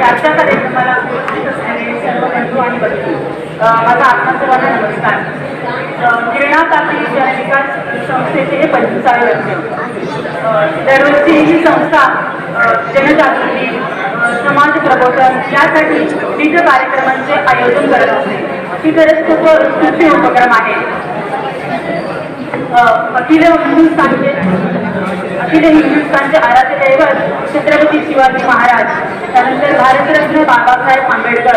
म्हणजे आणि आजच्या कार्यक्रमाला उपस्थित असणारे सर्व बंधू आणि बंधू माझा आपणा सर्वांना नमस्कार. किरणा तापी विकास संस्थेचे हे पंचवीसावे वर्ष अ, दरवर्षी ही संस्था जनजागृती समाज प्रबोधन यासाठी विविध कार्यक्रमांचे आयोजन करत असते. ही खरंच खूप उपक्रम आहे. अखिल हिंदुस्थानचे अखिल हिंदुस्थानचे आराध्य दैवत छत्रपती शिवाजी महाराज त्यानंतर भारतरत्न बाबासाहेब आंबेडकर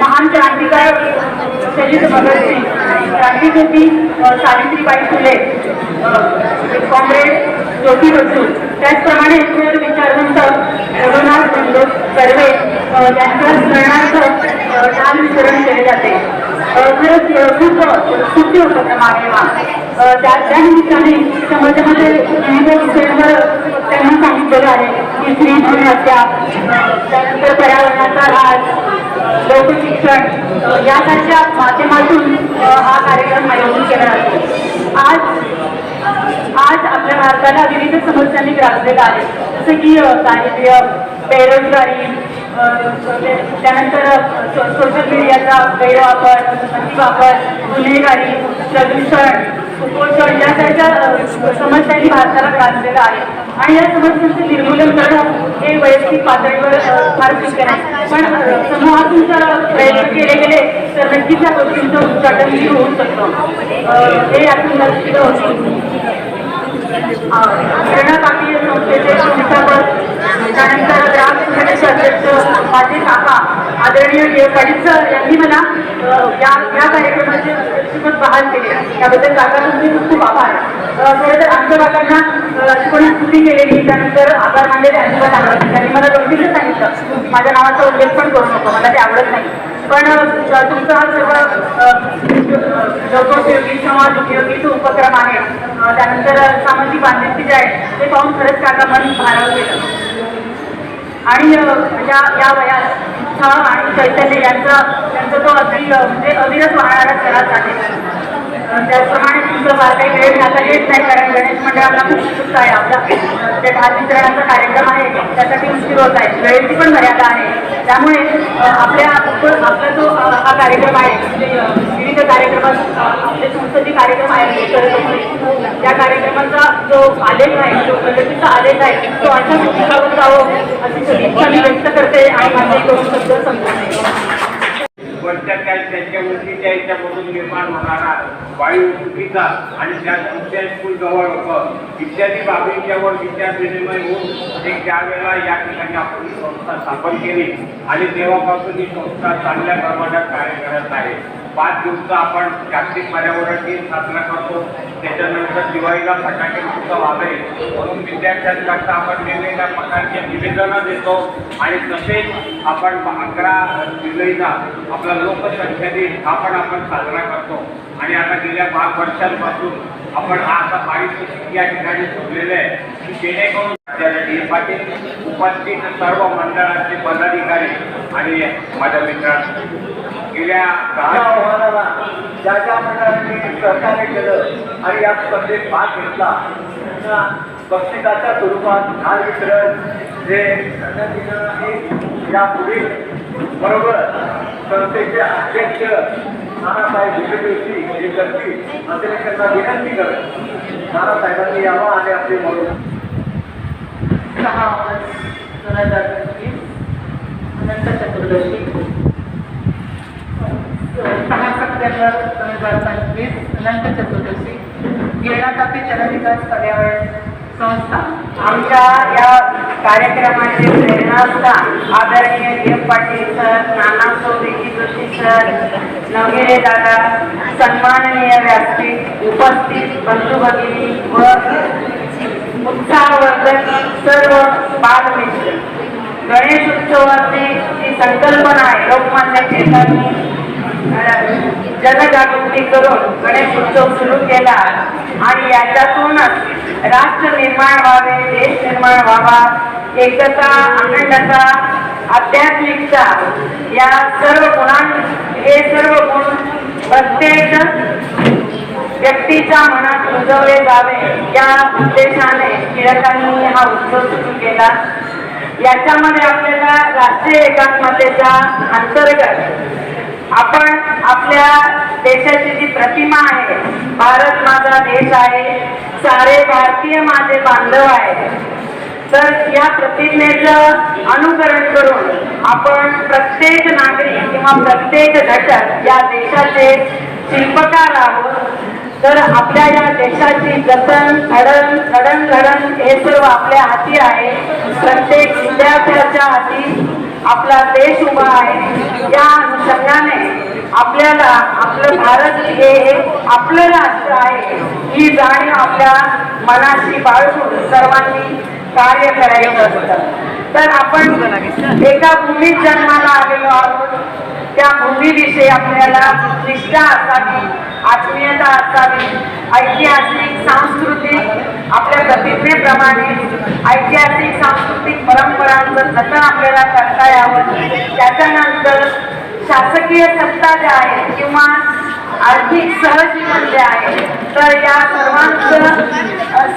महान क्रांतिकार शहीद भगतसिंग क्रांतिज्योती सावित्रीबाई फुले कॉम्रेड ज्योती बसू त्याचप्रमाणे एकमेव विचारवंत रघुनाथ संतोष कर्वे यांच्या स्मरणार्थ दान वितरण केले जाते. अ, खरंच खूप सुखी होतं त्या हा त्या त्या निमित्ताने समाजामध्ये विविध विषयांवर त्यांना सांगितलेलं आहे की स्त्री भ्रूण हत्या त्यानंतर पर्यावरणाचा राज लोकशिक्षण अ, यासारख्या माध्यमातून हा कार्यक्रम आयोजित केला जातो आज आज आपल्या भारताला विविध समस्यांनी ग्रासलेला आहे. जसं की दारिद्र्य बेरोजगारी त्यानंतर सोशल मीडियाचा गैरवापर अतिवापर गुन्हेगारी प्रदूषण कुपोषण यासारख्या समस्यांनी भारताला ग्रासलेला आहे. आणि या समस्यांचं निर्मूलन करणं हे वैयक्तिक पातळीवर फार शक्य आहे. पण समूहातून जर प्रयत्न केले गेले तर नक्कीच या गोष्टींचं उच्चाटन होऊ शकतं. हे यातून लक्षित होतं. प्रेरणा पाटील संस्थेचे संस्थापक त्यानंतर अध्यक्ष माझे काका आदरणीय पाटील सर यांनी मला या या कार्यक्रमाचे अध्यक्षपद बहाल केले त्याबद्दल काका तुमचे खूप खूप आभार. खरं तर आमच्या काकांना अशी कोणी स्तुती केलेली त्यानंतर आभार मानलेले अजिबात आवडत नाही. त्यांनी मला गंभीरच सांगितलं. माझ्या नावाचा उल्लेख पण करू नको मला ते आवडत नाही. पण तुमचा हा सर्व लोकोपयोगी समाज उपयोगी जो उपक्रम आहे त्यानंतर सामाजिक बांधिलकी जे आहे ते पाहून खरंच काका मन भारावून आणि या या वयात उत्साह आणि चैतन्य यांचा त्यांचा तो अगदी म्हणजे अविरत वाहणारा चढाच आहे. त्याचप्रमाणे तुमचं फार काही वेळ आता येत नाही कारण गणेश मंडळाला खूप उत्सुकता आहे आपला. ते भातवितरणाचा कार्यक्रम आहे त्यासाठी उशीर होत आहे वेळेची पण मर्यादा आहे. त्यामुळे आपल्या आपला जो हा कार्यक्रम आहे म्हणजे अ, विविध कार्यक्रमात अ, आपले कार्यक्रम आयोजित करत असतो त्या कार्यक्रमाचा जो आलेख आहे जो प्रगतीचा आलेख आहे तो अशा पुस्तकावर जावं अशी सदिच्छा मी व्यक्त करते आणि माझे दोन शब्द संपवते. याच्यामधून निर्माण होणारा वायू चुकीचा आणि त्या स्कूल जवळ होतं इत्यादी बाबींच्यावर विचार विनिमय होऊन एक त्यावेळेला या ठिकाणी आपण संस्था स्थापन केली आणि तेव्हापासून ही संस्था चांगल्या प्रमाणात कार्य करत आहे. पाच दिवस आपण जागतिक पर्यावरण दिन साजरा करतो. त्याच्यानंतर दिवाळीला फटाके उत्सव आले म्हणून विद्यार्थ्यांकरता आपण वेगवेगळ्या प्रकारचे निवेदनं देतो. आणि तसेच आपण अकरा जुलैला आपला लोकसंख्या दिन हा पण आपण साजरा करतो. आणि आता गेल्या पाच वर्षांपासून आपण हा असा पारितोषिक या ठिकाणी ठेवलेलं आहे. की जेणेकरून डी पाटील उपस्थित सर्व मंडळाचे पदाधिकारी आणि माझ्या मित्रांनो गेल्या दहा आव्हानाला ज्या ज्या मंडळांनी सहकार्य केलं आणि या स्पर्धेत भाग घेतला त्यांना बक्षिसाच्या स्वरूपात ढाल वितरण हे या पुढील आहे बरोबर संस्थेचे अध्यक्ष नानासाहेब भिकटोशी हे करतील असे मी त्यांना विनंती करत नानासाहेबांनी यावं आणि आपले म्हणून सहा ऑगस्ट दोन हजार पंचवीस अनंत चतुर्दशी सहा सप्टेंबर दोन हजार पंचवीस अनंत चतुर्दशी येणार तापी जनविकास पर्यावरण संस्था. आमच्या या कार्यक्रमाचे प्रेरणास्थान आदरणीय देव पाटील सर नाना चौधरी जोशी सर नवगिरे दादा सन्माननीय व्यासपीठ उपस्थित बंधू भगिनी व उत्साहवर्धक सर्व बालमित्र. गणेश उत्सवाची जी संकल्पना आहे लोकमान्य टिळकांनी जनजागृती करून गणेश उत्सव सुरू केला. आणि याच्यातूनच राष्ट्र निर्माण व्हावे देश निर्माण व्हावा एकता अखंडता आध्यात्मिकता या सर्व गुणां हे सर्व गुण प्रत्येक व्यक्तीच्या मनात रुजवले जावे. या उद्देशाने टिळकांनी हा उत्सव सुरू केला. याच्यामध्ये आपल्याला राष्ट्रीय एकात्मतेच्या अंतर्गत आपण आपल्या देशाची जी प्रतिमा आहे भारत माझा देश आहे सारे भारतीय माझे बांधव आहेत. तर या प्रतिज्ञेचं अनुकरण करून आपण प्रत्येक नागरिक किंवा प्रत्येक घटक या देशाचे शिल्पकार आहोत. तर आपल्या या देशाची जतन घडण घडण घडण हे सर्व आपल्या हाती आहे. प्रत्येक विद्यार्थ्याच्या हाती आपला देश उभा आहे. या अनुषंगाने आपल्याला आपलं भारत हे आपलं राष्ट्र आहे. ही जाणीव आपल्या मनाशी बाळगून सर्वांनी कार्य करायचं असतं. तर आपण एका भूमीत जन्माला आलेलो आहोत. त्या भूमीविषयी आपल्याला निष्ठा असावी आत्मीयता असावी ऐतिहासिक सांस्कृतिक आपल्या प्रतिज्ञेप्रमाणे ऐतिहासिक सांस्कृतिक परंपरांचं जतन आपल्याला करता यावं. त्याच्यानंतर शासकीय सत्ता ज्या आहेत किंवा आर्थिक सहजीवन जे आहे तर या सर्वांचं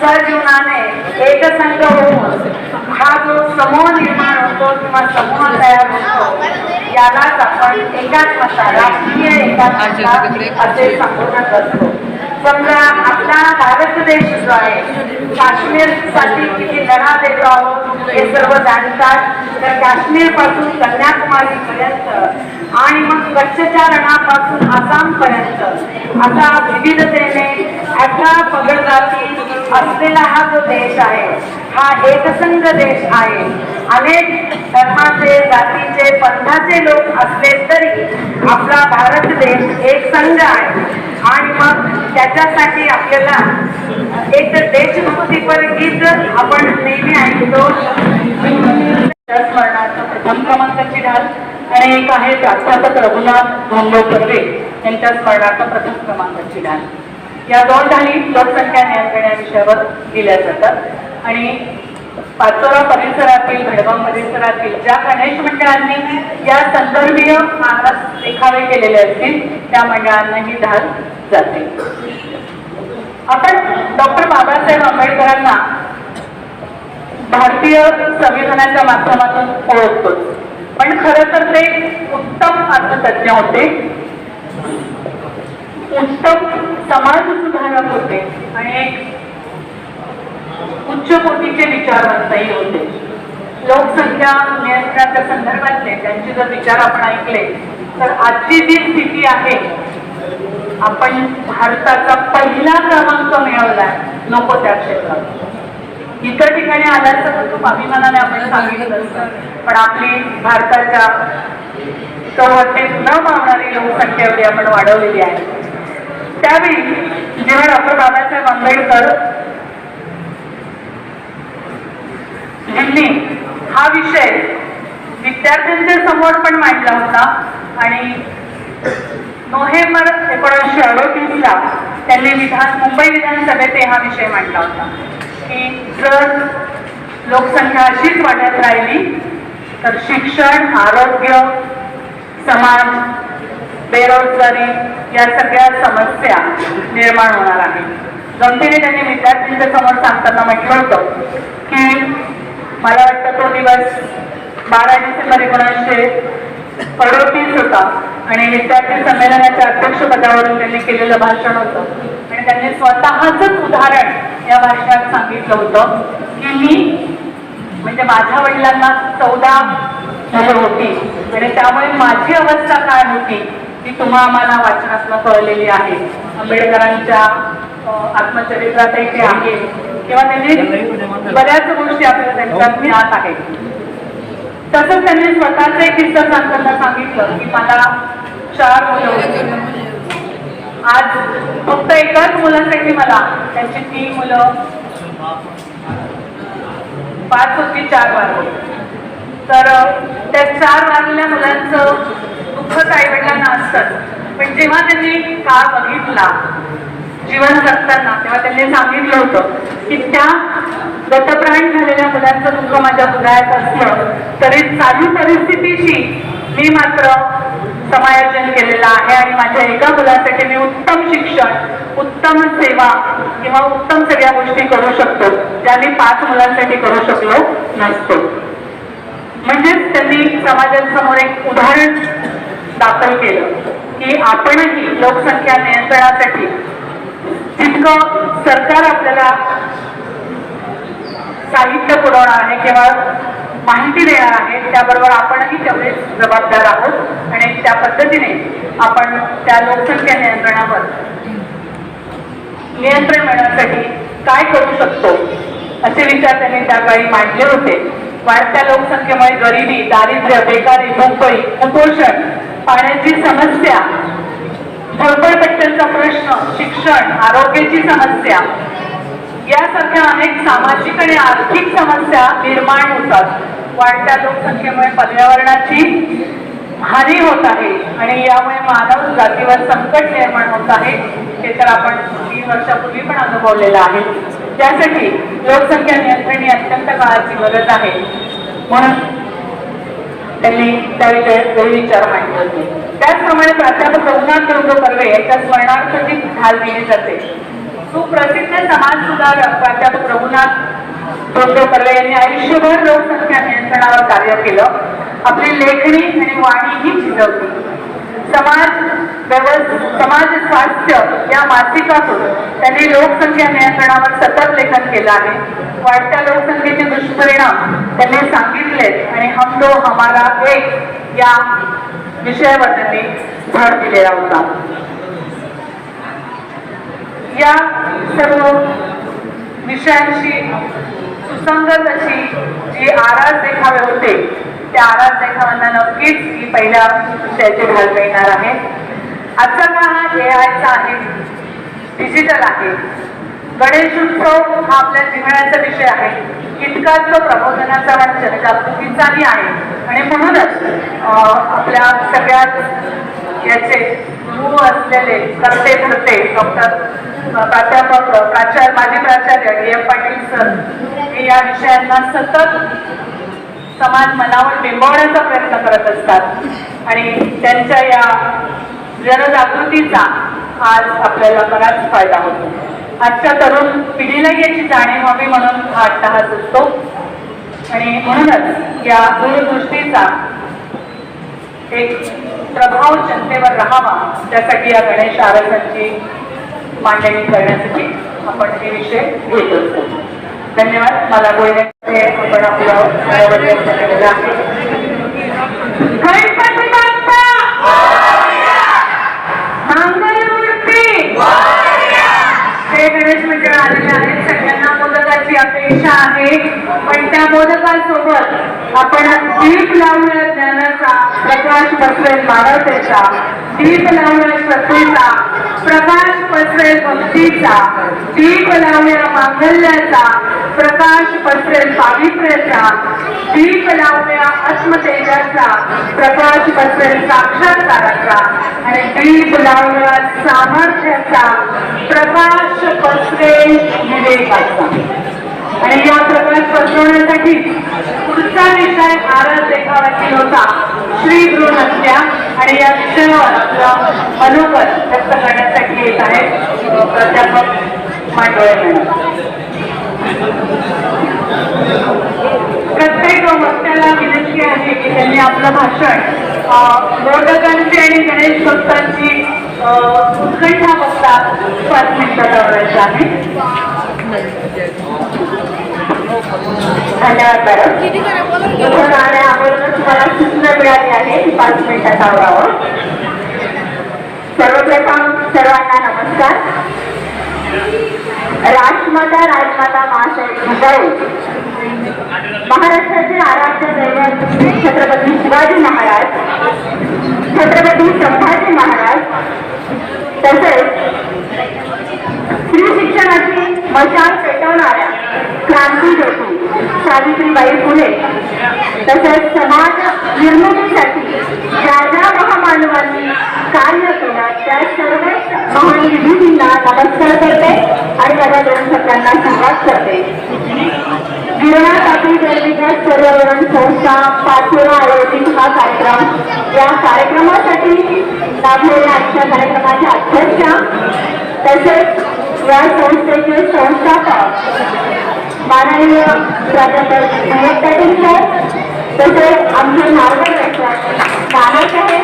सहजीवनाने एकसंघ होऊन हा जो समूह निर्माण होतो किंवा समूह तयार होतो यालाच आपण राष्ट्रीय एकात्मता असे संबोधत असतो. समजा आपला भारत देश जो आहे काश्मीरसाठी किती लढा देतो आहोत हे सर्व जाणतात. तर काश्मीरपासून कन्याकुमारी पर्यंत आणि मग कच्छच्या रणापासून आसाम पर्यंत असा विविधतेने अठरा पगडजाती असलेला हा जो देश आहे हा एकसंघ देश आहे. अनेक धर्माचे जातीचे पंथाचे लोक असले तरी आपला भारत देश एक संघ आहे. आणि मग त्याच्यासाठी आपल्याला एक देशभक्तीपर गीत आपण नेहमी ऐकतो. प्रथम क्रमांकाची ढाल आणि एक आहे प्राध्यापक रघुनाथ भोंगव कर्वे यांच्या स्मरणार्थ प्रथम क्रमांकाची ढाल. या दोन ढाली लोकसंख्या नियंत्रण या विषयावर दिल्या जातात. आणि पाचोरा परिसरातील भडगाव परिसरातील ज्या गणेश मंडळांनी या संदर्भीय मानस देखावे केलेले असतील त्या मंडळांना ही ढाल जाते. आपण डॉक्टर बाबासाहेब आंबेडकरांना भारतीय संविधानाच्या माध्यमातून ओळखतो पण खरं तर ते उत्तम अर्थतज्ञ होते. उत्तम समाज सुधारक होते आणि एक उच्च कोटीचे विचारवंतही होते. लोकसंख्या नियंत्रणाच्या संदर्भातले त्यांचे जर विचार आपण ऐकले तर आजची जी स्थिती आहे आपण भारताचा पहिला क्रमांक मिळवलाय नको त्या क्षेत्रात. इतर ठिकाणी आल्याचं तर खूप अभिमानाने आपण सांगितलं असतं. पण आपली भारताच्या चौहद्दीत न मावणारी लोकसंख्या एवढी आपण वाढवलेली आहे. त्यावेळी जेव्हा डॉक्टर बाबासाहेब आंबेडकर यांनी हा विषय विद्यार्थ्यांच्या समोर पण मांडला होता आणि नोव्हेंबर एकोणीसशे अडोतीसला त्यांनी विधान मुंबई विधानसभेत हा विषय मांडला होता की जर लोकसंख्या अशीच वाढत राहिली तर शिक्षण आरोग्य समाज बेरोजगारी या सगळ्या समस्या निर्माण होणार आहेत गंभीर त्यांनी विद्यार्थ्यांच्या समोर सांगताना म्हटलं होतं की मला वाटतं तो दिवस बारा डिसेंबर एकोणीसशे अडोतीस होता आणि विद्यार्थी संमेलनाच्या अध्यक्षपदावरून त्यांनी केलेलं भाषण होतं. आणि त्यांनी स्वतःच उदाहरण या भाषणात सांगितलं होतं की मी म्हणजे माझ्या वडिलांना चौदा मुलं होती आणि त्यामुळे माझी अवस्था काय होती? ती तुम्हा आम्हाला वाचनातनं कळलेली आहे. आंबेडकरांच्या आत्मचरित्रात ते आहे. किंवा त्यांनी बऱ्याच गोष्टी आपल्याला त्यांच्यात ज्ञात आहेत तसंच त्यांनी स्वतःचा एक किस्सा सांगताना सांगितलं की मला चार मुलं होती. आज फक्त एकाच मुलांसाठी मला त्यांची तीन मुलं पाच होती चार वारली. तर त्या चार वारलेल्या मुलांचं दुःख आईवडिलांना असतात. पण जेव्हा त्यांनी काळ बघितला जीवन जगताना तेव्हा त्यांनी सांगितलं होतं की त्या गतप्राण झालेल्या मुलांचं दुःख माझ्या हृदयात असलं तरी चालू परिस्थितीशी मी मात्र समायोजन केलेलं आहे आणि माझ्या एका मुलासाठी मी उत्तम शिक्षण उत्तम सेवा किंवा उत्तम सगळ्या गोष्टी करू शकतो ज्या मी पाच मुलांसाठी करू शकलो नसतो. म्हणजेच त्यांनी समाजासमोर एक उदाहरण दाखल केलं की आपणही लोकसंख्या नियंत्रणासाठी जितकं सरकार आपल्याला साहित्य पुरवणार आहे किंवा माहिती देणार आहे त्याबरोबर आपणही तेवढेच जबाबदार आहोत आणि त्या पद्धतीने आपण त्या लोकसंख्या नियंत्रणावर नियंत्रण मिळवण्यासाठी काय करू शकतो असे विचार त्यांनी त्यावेळी मांडले होते. वाढत्या लोकसंख्येमुळे गरिबी दारिद्र्य बेकारी भोकळी कुपोषण पाण्याची समस्या झोपडपट्ट्यांचा प्रश्न शिक्षण आरोग्याची समस्या यासारख्या अनेक सामाजिक आणि आर्थिक समस्या निर्माण होतात. वाढत्या लोकसंख्येमुळे पर्यावरणाची हानी होत आहे आणि यामुळे मानव जातीवर संकट निर्माण होत आहे हे तर आपण तीन वर्षापूर्वी पण अनुभवलेलं आहे. त्यासाठी लोकसंख्या नियंत्रण ही अत्यंत काळाची गरज आहे. म्हणून त्यांनी त्याविषयी वेळी विचार मांडले होते. त्याचप्रमाणे प्राध्यापक रघुनाथ दुर्ग कर्वे यांच्या स्मरणार्थची ढाल दिली जाते. सुप्रसिद्ध समाज सुधारक प्राध्यापक रघुनाथ दुर्ग कर्वे यांनी आयुष्यभर लोकसंख्या नियंत्रणावर कार्य केलं. आपली लेखणी आणि वाणी ही झिजवली समाज समाज स्वास्थ्य या मासिकातून त्यांनी लोकसंख्या नियंत्रणावर सतत लेखन केलं आहे. वाढत्या लोकसंख्येचे दुष्परिणाम त्यांनी सांगितले आणि हम दो हमारा एक या विषयावर त्यांनी भर दिलेला होता. या सर्व विषयांशी सुसंगत अशी जी आरास देखावे होते त्या आरास नक्कीच ही पहिल्या त्याचे ढाल मिळणार आहे. आजचा काळ हा ए आयचा आहे. डिजिटल आहे. गणेश उत्सव हा आपल्या जीवनाचा विषय आहे. इतकाच तो प्रबोधनाचा आणि जनजागृतीचाही आहे. आणि म्हणूनच आपल्या सगळ्यात याचे मूळ असलेले करते धरते डॉक्टर प्राध्यापक प्राचार्य माजी प्राचार्य डी एम पाटील सर हे या विषयांना सतत समाज मनावर बिंबवण्याचा प्रयत्न करत असतात. आणि त्यांच्या या जनजागृतीचा आज आपल्याला बराच फायदा होतो. आजच्या तरुण पिढीला याची जाणीव व्हावी म्हणून हा अट्टहास असतो. आणि म्हणूनच या दूरदृष्टीचा एक प्रभाव जनतेवर राहावा त्यासाठी या गणेश आरसांची मांडणी करण्यासाठी आपण हे विषय घेत असतो. धन्यवाद. मला बोलण्याचे आपण आपलं मनोरंजन केलेलं आहे. हे गणेश मंडळ आलेले आहेत. सगळ्यांना मोदकाची अपेक्षा आहे. पण त्या मोदकासोबत आपण दीप लावूया ज्ञानाचा प्रकाश पसरेल मानवतेचा. दीप लावण्या श्रद्धेचा प्रकाश पसरेल भक्तीचा दीप लावण्या मांगल्याचा प्रकाश पसरेल पावित्र्याचा दीप लावण्या आत्मतेजाचा प्रकाश पसरेल साक्षात्काराचा आणि दीप लावण्या सामर्थ्याचा प्रकाश पसरेल विवेकाचा. आणि या प्रकाश पसरवण्यासाठी पुढचा विषय आरस देखावाची होता स्त्री भ्रूण हत्या आणि या विषयावर आपलं मनोगत व्यक्त करण्यासाठी येत आहेत प्राध्यापक मांडोळे प्रत्येक वक्त्याला विनंती आहे की त्यांनी आपलं भाषण मोदकांची आणि गणेश भक्तांची उत्कंठा बघता पाच मिनिटात आवडायचं आहे. धन्यवाद मॅडम. इथून आल्या अगोदर तुम्हाला सूचना मिळाली आहे. की पाच मिनिटात आवडावं सर्वप्रथम सर्वांना नमस्कार. राजमाता राजमाता महाशय जिजाऊ महाराष्ट्राचे आराध्य दैवत छत्रपती शिवाजी महाराज छत्रपती संभाजी महाराज तसेच स्त्री शिक्षणाची मशाल पेटवणाऱ्या क्रांती ज्योती सावित्रीबाई फुले तसेच समाज निर्मितीसाठी ज्या ज्या महामानवांनी कार्य केलं. त्या सर्व महान विधींना नमस्कार करते आणि माझ्या दोन शब्दांना संवाद करते. गिरणा तापी जलविकास पर्यावरण संस्था पाचोरा आयोजित हा कार्यक्रम. या कार्यक्रमासाठी लाभलेल्या आजच्या कार्यक्रमाच्या अध्यक्षा तसेच या संस्थेचे संस्थापक माननीय प्राध्यापक महेश पाटील सर तसेच आमचे मार्गदर्शक नानासाहेब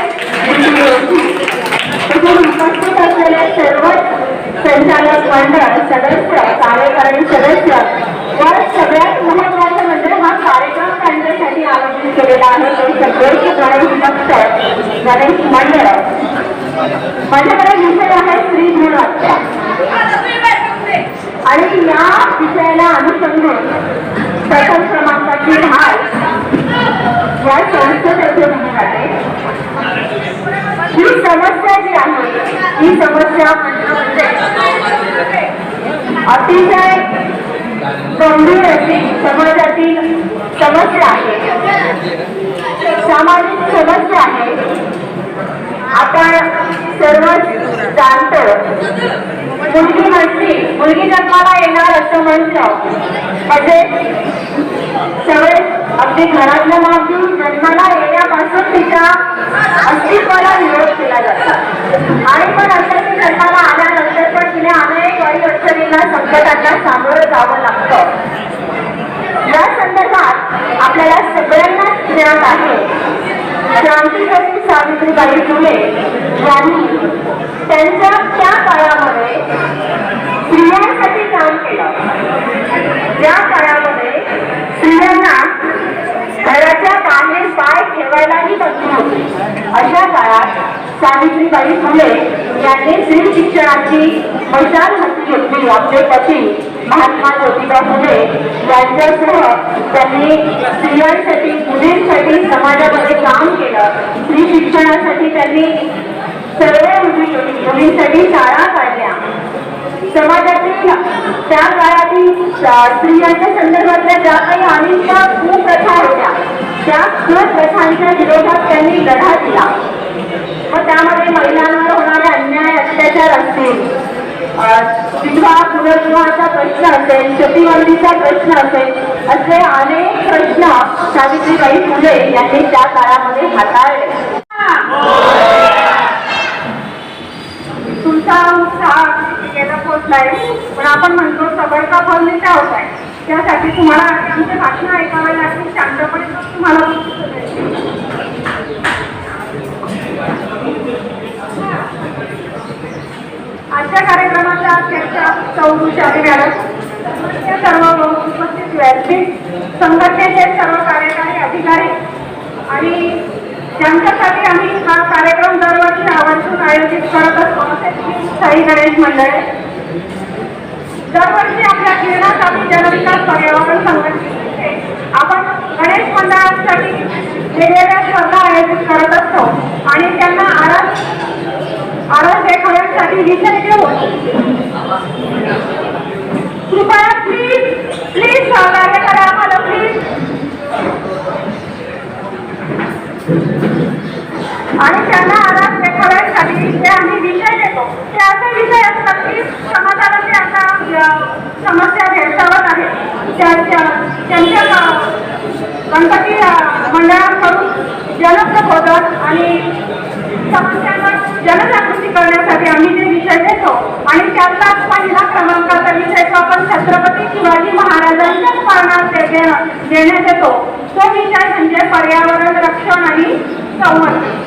तसेच उपस्थित असलेले सर्व संचालक मंडळ सदस्य कार्यकारिणी सदस्य व सगळ्यात महत्वाचं म्हणजे हा कार्यक्रम त्यांच्यासाठी आयोजित केलेला आहे. ते सगळे गणेश भक्त गणेश मंडळ. माझ्याकडे विषय आहे श्री गुणवत्ता आणि या विषयाला अनुसंधान प्रथम क्रमांकाची ढाल या संस्थेतर्फे दिली जाते. ही समस्या जी आहे ही समस्या म्हणजे म्हणजे अतिशय गंभीर अशी समाजातील समस्या आहे. सामाजिक समस्या आहे. आपण सर्व जाणतो मुलगी म्हटली मुलगी जन्माला येणार असं म्हटलं म्हणजे सगळे अगदी घरातल्या मागून जन्माला येण्यापासून तिच्या अस्तित्वाला विरोध केला जातो. आणि पण असं की जन्माला आल्यानंतर पण तिने अनेक वाईट अडचणींना संकटांना सामोरं जावं लागतं. या संदर्भात आपल्याला सगळ्यांनाच ज्ञात आहे क्रांतिकारी सावित्रीबाई फुले यांनी त्यांच्या त्या काळामध्ये स्त्रियांसाठी काम केलं. त्या काळामध्ये स्त्रियांना घराच्या बाहेर पाय ठेवायलाही बंदी होती. अशा काळात सावित्रीबाई फुले यांनी स्त्री शिक्षणाची मैदान हाती घेतली. आपले पती महात्मा ज्योतिबा फुले यांच्यासह त्यांनी स्त्रियांसाठी मुलींसाठी समाजामध्ये काम केलं. स्त्री शिक्षणासाठी त्यांनी सर्व मुलींसाठी शाळा काढल्या. समाजातील त्या काळातील स्त्रियांच्या संदर्भातल्या ज्या काही अनिष्ट कुप्रथा होत्या त्या कुप्रथांच्या विरोधात त्यांनी लढा दिला. व त्यामध्ये महिलांवर होणारे अन्याय अत्याचार असतील. विवाह पुनर्विवाहाचा प्रश्न असेल प्रतिबंधीचा प्रश्न असेल असे अनेक प्रश्न सावित्रीबाई फुले यांनी त्या काळामध्ये हाताळले. तुमचा उत्साह गेला पोचलाय पण आपण म्हणतो सगळ्याचा फल मिठा होत आहे. त्यासाठी तुम्हाला आमचे भाषण ऐकावे लागतील शांतपणे तुम्हाला आजच्या कार्यक्रमाच्या अध्यक्षा सौ मॅडम सर्व उपस्थित व्यासपीठ संघटनेचे सर्व कार्यकारी अधिकारी आणि ज्यांच्यासाठी आम्ही हा कार्यक्रम दरवर्षी आवर्जून आयोजित करत असतो असे साई गणेश मंडळ. दरवर्षी आपल्या जीवनासाठी जनविकास पर्यावरण संघटनेचे आपण गणेश मंडळांसाठी वेगवेगळ्या स्पर्धा आयोजित करत असतो आणि त्यांना आराम आराध्य देखाव्यासाठी विषय देऊन कृपया प्लीज प्लीज सहकार्य करा आम्हाला प्लीज आणि त्यांना आराम देखाव्यासाठी जे आम्ही विषय देतो ते असे विषय असतात की समाजाला जे आता समस्या भेडसावत आहे. त्यांच्या त्यांच्या गणपती मंडळाकडून मंडळाकडून होतात आणि समस्यांवर जनजागृती करण्यासाठी आम्ही जे विषय देतो आणि त्यातलाच पहिला क्रमांकाचा विषय तो आपण छत्रपती शिवाजी महाराजांच्या स्मरणात दे- देण्यात येतो. तो विषय म्हणजे पर्यावरण रक्षण आणि संवर्धन.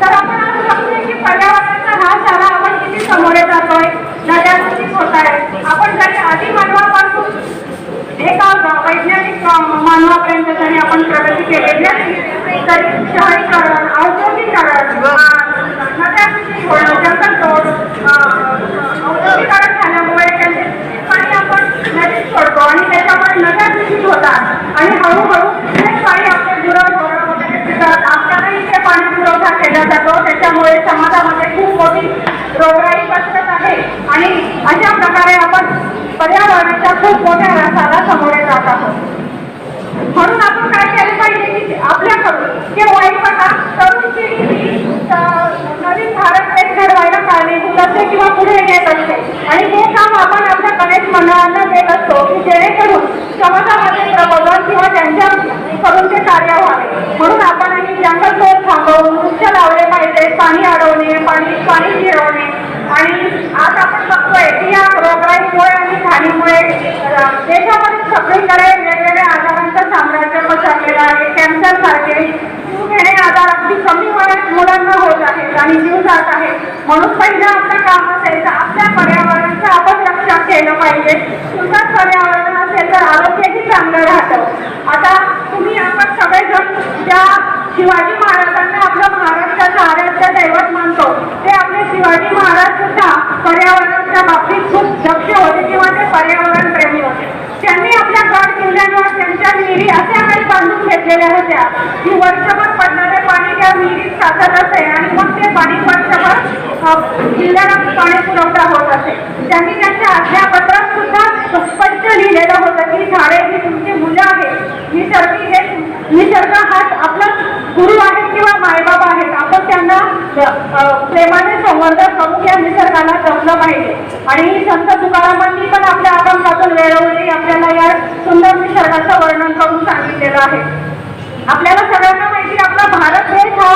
तर आपण आज बघतोय की पर्यावरणाचा ऱ्हास झाला आपण किती समोरे जातोय नद्या दूषित होत आहेत आपण जरी आदिमानवापासून एका वैज्ञानिक मानवापर्यंत जरी आपण प्रगती केलेली असली तरी शहरीकरण औद्योगिकरण अं, नद्या दूषित होणं जंगलतोड अं, औद्योगिकरण झाल्यामुळे त्यांचे पाणी आपण नदीत सोडतो आणि त्याच्यामुळे नद्या दूषित होतात आणि हळूहळू ते पाणी आपले गुरं ढोरं वगैरे पितात आपल्यालाही ते पाणी पुरवठा केला जातो त्याच्यामुळे समाजामध्ये खूप मोठी रोगराई पसरत आहे आणि अशा प्रकारे आपण पर्यावरणाच्या खूप मोठ्या ऱ्हासाला सामोरे जात आहोत म्हणून आपण काय केलं पाहिजे की आपल्याकडून जे वाईट बघा तरुण पिढी ही अं, नवीन भारत देश घडवायला कारणीभूत असते किंवा पुढे नेत असते आणि हे काम आपण आपल्या गणेश मंडळांना देत असतो की जेणेकरून समाजामध्ये प्रबोधन किंवा त्यांच्याकडून ते कार्य व्हावे म्हणून आपण आणि जंगल तोड थांबवून वृक्ष लावले पाहिजे पाणी अडवणे पाणी पाणी जिरवणे आणि आज आपण बघतोय की या रोगराईमुळे आणि घाणीमुळे देशामध्ये सगळीकडे वेगवेगळ्या आजारांचं साम्राज्य पसरलेलं आहे. कॅन्सर सारखे हे आजार अगदी कमी वयात मुलांना होत आहेत आणि जीव जात आहे म्हणून पहिलं आपलं काम असायचं तर आपल्या पर्यावरणाचं आपण रक्षण केलं पाहिजे. सुद्धा पर्यावरण आरोग्यही चांगलं राहतं. आता तुम्ही आपण सगळेजण ज्या शिवाजी महाराजांना आपलं महाराष्ट्राचं आराध्य दैवत मानतो ते आपले शिवाजी महाराज सुद्धा पर्यावरणाच्या बाबतीत खूप दक्ष होते किंवा ते पर्यावरण प्रेमी होते. त्यांनी आपल्या गड किल्ल्यांवर त्यांच्या विहिरी अशा काही बांधून घेतलेल्या होत्या की वर्षभर पडणारे पाणी त्या विहिरीत साचत असे आणि मग ते पाणी वर्षभर किल्ल्याला पाणी पुरवठा होत असे. त्यांनी त्यांच्या आज्ञापत्रात सुद्धा स्पष्ट लिहिलेलं होतं की झाडे ही तुमची मुलं आहेत. निसर्गी हे निसर्ग हाच आपला गुरु आहे किंवा मायबाप आहेत. आपण त्यांना प्रेमाने संवर्धन करून या निसर्गाला जपलं पाहिजे. आणि संत तुकारामांनी पण आपल्या अभंगातून वेळोवेळी आपल्याला या सुंदर निसर्गाचं वर्णन करून सांगितलेलं आहे. आपल्याला सगळ्यांना माहिती आपला भारत देश हा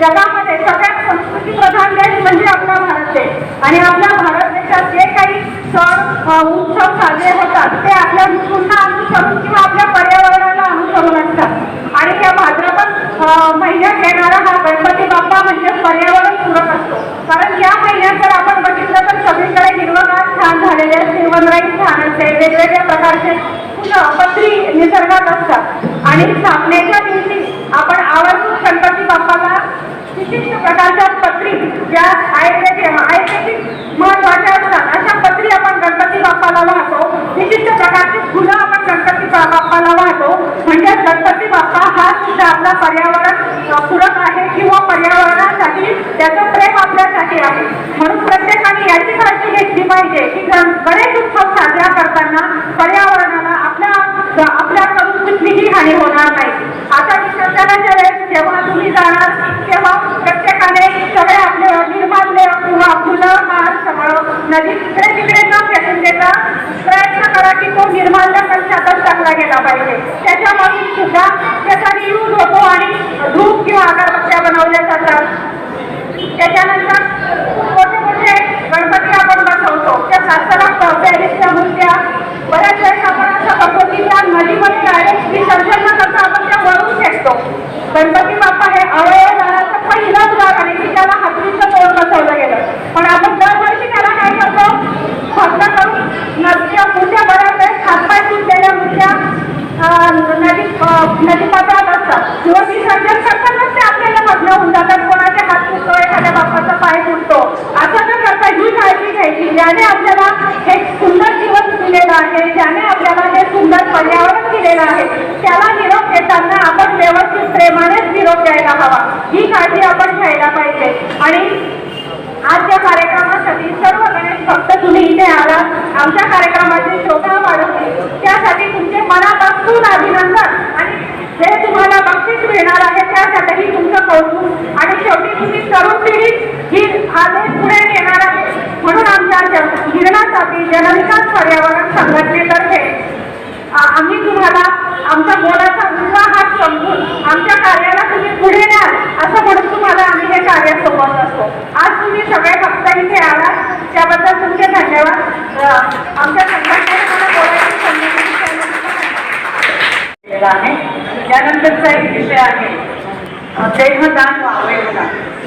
जगामध्ये सगळ्यात संस्कृती प्रधान देश म्हणजे आपला भारत देश. आणि आपल्या भारत देशात जे काही सण उत्सव साजरे होतात. ते आपल्या ऋतूंना अनुसरून किंवा आपल्या पर्यावरणाला अनुसरून असतात. आणि त्या भाद्रपद महिन्यात येणारा हा गणपती बाप्पा म्हणजे पर्यावरण पूरक असतो. कारण या महिन्यात जर आपण बघितलं तर सगळीकडे हिरवगार छान झालेले असते छान असते. वेगवेगळ्या प्रकारचे पत्री निसर्गात असतात. आणि स्थापनेच्या दिवशी आपण आवर्जून गणपती बाप्पाला विशिष्ट प्रकारच्या पत्री ज्या आयुर्वेदिक आयुर्वेदिक महत्त्वाच्या असतात अशा पत्री आपण गणपती बाप्पाला वाहतो विशिष्ट प्रकारची फुलं आपण गणपती बा- बाप्पाला वाहतो म्हणजे गणपती बाप्पा हा सुद्धा आपला पर्यावरण पूरक आहे किंवा पर्यावरणासाठी त्याचं प्रेम आपल्यासाठी आहे. म्हणून प्रत्येकाने याची काळजी घेतली पाहिजे की गणेश उत्सव साजरा करताना पर्यावरणाला आपल्या आपल्याकडून कुठलीही हानी होणार नाही. आता विसर्जनाच्या वेळेस जेव्हा तुम्ही जाणार तेव्हा प्रत्येकाने सगळे आपले निर्माल्य किंवा फुलं नदी तिकडे तिकडे न फेकून देता प्रयत्न करा की तो निर्माल्य कशातच टाकला गेला पाहिजे. त्याच्यामधून सुद्धा त्याचा यूज होतो आणि धूप किंवा अगरबत्त्या बनवल्या जातात. त्याच्यानंतर मोठे मोठे गणपती आपण बसवतो. त्या सात पॅरिसच्या मूर्त्या. बऱ्याच वेळेस आपण असं करतो की त्या नदीमध्ये डायरेक्ट विसर्जन न करता आपण त्या वळून फेकतो. गणपती बाप्पा हे अवयव दानाचं पहिलंच भाग आहे की त्याला हातरीचं तोंड बसवलं गेलं. पण आपण दरवर्षी त्याला काय करतो भक्त करून नदीच्या मूर्त्या बऱ्याच वेळेस हातपाय तुटलेल्या मुठ्या नदी नदीपात्रात असतात. किंवा विसर्जन करतानाच ते आपल्याला भग्न होऊन जातात कोणाचे हात तुटतो एखाद्या बाप्पाचा पाय तुटतो. असं न करता ही काळजी घ्यायची ज्याने आपल्याला हे सुंदर दिवस दिलेलं आहे ज्याने आपल्याला हे सुंदर पर्यावरण दिलेलं आहे त्याला निरोप देताना आपण व्यवस्थित प्रेमानेच निरोप द्यायला हवा. ही काळजी आपण घ्यायला पाहिजे. आणि आजच्या कार्यक्रमासाठी सर्व गणेश भक्त तुम्ही इथे आला. आमच्या कार्यक्रमाची शोभा वाढवली त्यासाठी तुमचे मनापासून अभिनंदन. आणि जे तुम्हाला बक्षीस मिळणार आहे त्यासाठीही तुमचं कौतुक. आणि शेवटी तुम्ही तरुण पिढी ही आदेश पुढे नेणार आहे. म्हणून आमच्या गिरणासाठी जनविकास पर्यावरण संघटनेतर्फे आम्ही तुम्हाला आमचा बोलाचा उत्साह समजून आमच्या कार्याला तुम्ही पुढे न्याल असं म्हणून तुम्हाला आम्ही हे कार्य सोबत असतो. आज तुम्ही सगळे भक्त इथे आलात त्याबद्दल तुमचे धन्यवाद. आमच्या संघटनेने बोलायची संधी आहे त्यानंतरचा एक विषय आहे देहदान व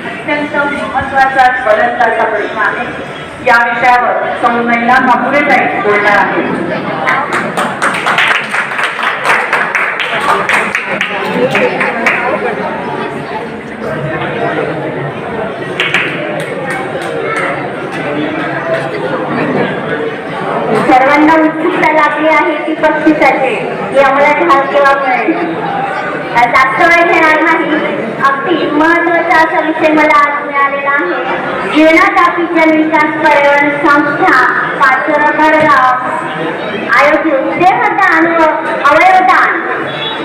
अत्यंत महत्त्वाचा बदलताचा प्रश्न आहे. या विषयावर सौमयला जाईल बोलणार आहे सर्वांना उत्सुकता लागली आहे ती पक्षीसाठी की आम्हाला ढाल केव्हा मिळेल जास्त वेळ घेणार नाही. अगदी महत्त्वाचा असा विषय मला आज मिळालेला आहे. जीवनातापी जनविकास पर्यावरण संस्था पाचोरा आयोजित देहदान व अवयवदान.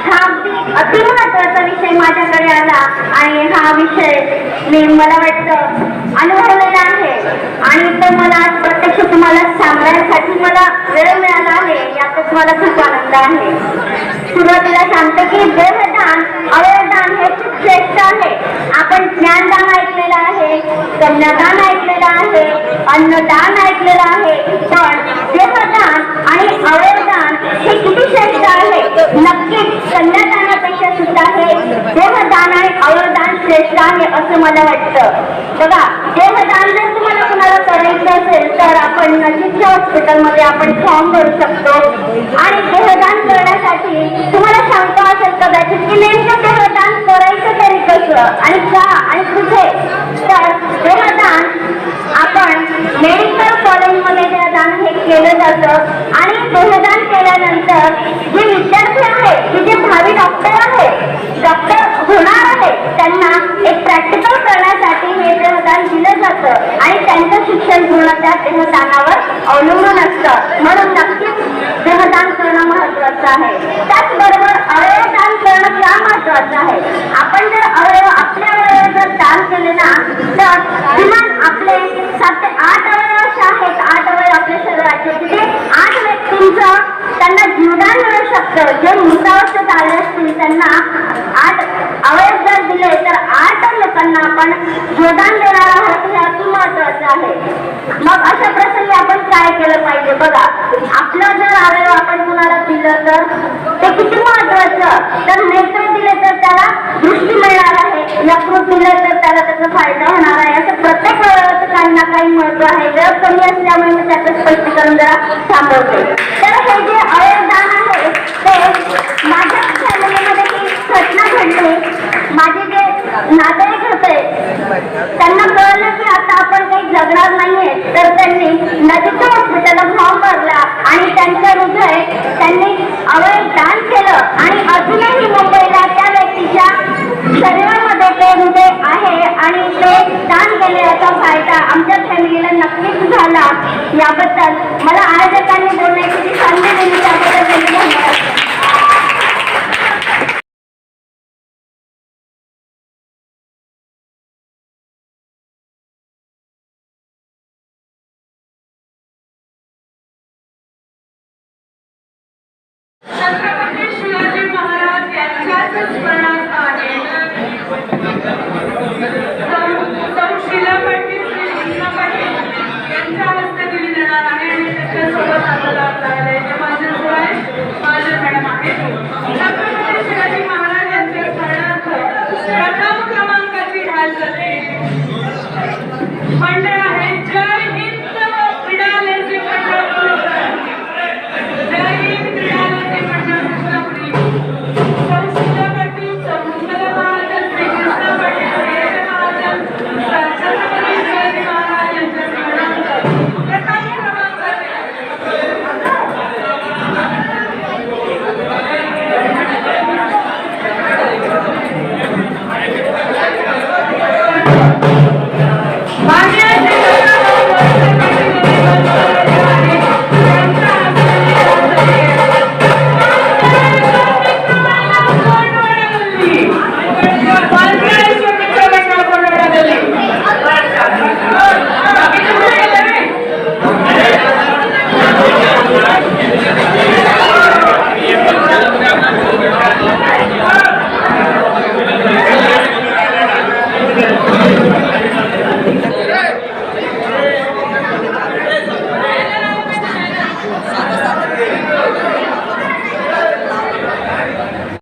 हा अगदी अतिमहत्वाचा विषय माझ्याकडे आला आणि हा विषय मी मला वाटतं अनुभवलेला आहे. आणि तो मला आज प्रत्यक्ष तुम्हाला सांगण्यासाठी मला वेळ मिळाला आहे यातच मला खूप आनंद आहे. सुरुवातीला सांगते की देहदान अवयवदान हे खूप श्रेष्ठ आहे. आपण ज्ञानदान ऐकलेलं आहे. कन्यादान ऐकलेलं आहे अन्नदान ऐकलेलं आहे. पण देहदान आणि अवयवदान हे किती श्रेष्ठ आहे? नक्कीच कन्यादानापेक्षा सुद्धा हे देहदान आणि अवयवदान श्रेष्ठ आहे असं मला वाटतं. बघा देहदान जर तुम्हाला कुणाला करायचं असेल तर आपण नजीकच्या हॉस्पिटलमध्ये आपण फॉर्म भरू शकतो. आणि देहदान करण्यासाठी तुम्हाला सांगतो असेल कदाचित की नेमकं देहदान करायचं तरी कसं? आणि का? आणि कुठे? तर देहदान आपण मेडिकल कॉलेजमध्ये त्या दान हे केलं जातं आणि देहदान केल्यानंतर जे विद्यार्थी आहेत की जे भावी डॉक्टर आहेत डॉक्टर होणार आहेत त्यांना एक प्रॅक्टिकल करण्यासाठी हे दिलं जातं आणि त्यांचं शिक्षण पूर्ण त्या देहदानावर अवलंबून असतं. म्हणून नक्कीच देहदान करणं महत्वाचं आहे. त्याचबरोबर अवयवदान करणं का महत्वाचं आहे? आपण जर अवयव आपल्या अवयव जर दान केले ना तर किमान आपले सात ते आठ अवयव असे आहेत. आठ अवयव आपल्या शरीराचे तिथे आठ व्यक्तींचं त्यांना जीवदान मिळू शकतं. जे मृतावस्थेत आले असतील त्यांना आठ अवयव जर दिले तर आठ त्यांना आपण जीवदान देणार आहोत हे अति महत्वाचं आहे. मग अशा प्रसंगी आपण काय केलं पाहिजे? बघा आपलं जर अवयव आपण कुणाला दिलं तर ते किती महत्वाचं. तर नेत्र दिले तर त्याला दृष्टी मिळणार आहे. यकृत दिलं तर त्याला त्याचा फायदा होणार आहे. असं प्रत्येक अवयवाचं काही ना काही महत्त्व आहे. वेळ कमी असल्यामुळे मी त्याचं स्पष्टीकरण जरा थांबवते तर हे जे अवयवदान आहे ते माझ्या फॅमिलीमध्ये एक घटना घडली. माझे जे होते त्यांना कळलं की आता आपण काही जगणार नाहीये. तर त्यांनी नदीच्या हॉस्पिटलला फॉर्म भरला आणि त्यांचं हृदय त्यांनी अवय दान केलं. आणि अजूनही मुंबईला त्या व्यक्तीच्या शरीरामध्ये ते हृदय आहे आणि ते दान केले याचा फायदा आमच्या फॅमिलीला नक्कीच झाला. याबद्दल मला आयोजकांनी बोलण्याची संधी दिली त्याबद्दल